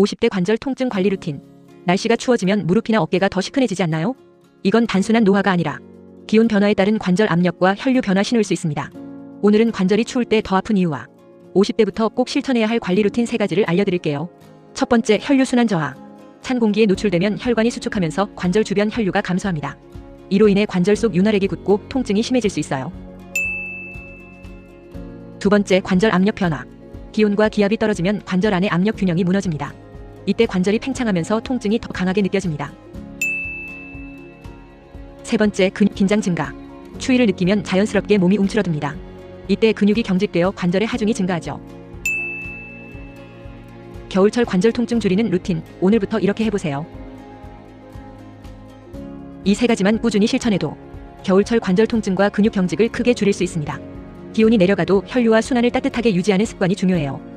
50대 관절 통증 관리 루틴. 날씨가 추워지면 무릎이나 어깨가 더 시큰해지지 않나요? 이건 단순한 노화가 아니라 기온 변화에 따른 관절 압력과 혈류 변화 신호일 수 있습니다. 오늘은 관절이 추울 때 더 아픈 이유와 50대부터 꼭 실천해야 할 관리 루틴 세 가지를 알려드릴게요. 첫 번째, 혈류 순환 저하. 찬 공기에 노출되면 혈관이 수축하면서 관절 주변 혈류가 감소합니다. 이로 인해 관절 속 윤활액이 굳고 통증이 심해질 수 있어요. 두 번째, 관절 압력 변화. 기온과 기압이 떨어지면 관절 안의 압력 균형이 무너집니다. 이때 관절이 팽창하면서 통증이 더 강하게 느껴집니다. 세 번째, 근육 긴장 증가. 추위를 느끼면 자연스럽게 몸이 움츠러듭니다. 이때 근육이 경직되어 관절의 하중이 증가하죠. 겨울철 관절 통증 줄이는 루틴, 오늘부터 이렇게 해보세요. 이 세 가지만 꾸준히 실천해도 겨울철 관절 통증과 근육 경직을 크게 줄일 수 있습니다. 기온이 내려가도 혈류와 순환을 따뜻하게 유지하는 습관이 중요해요.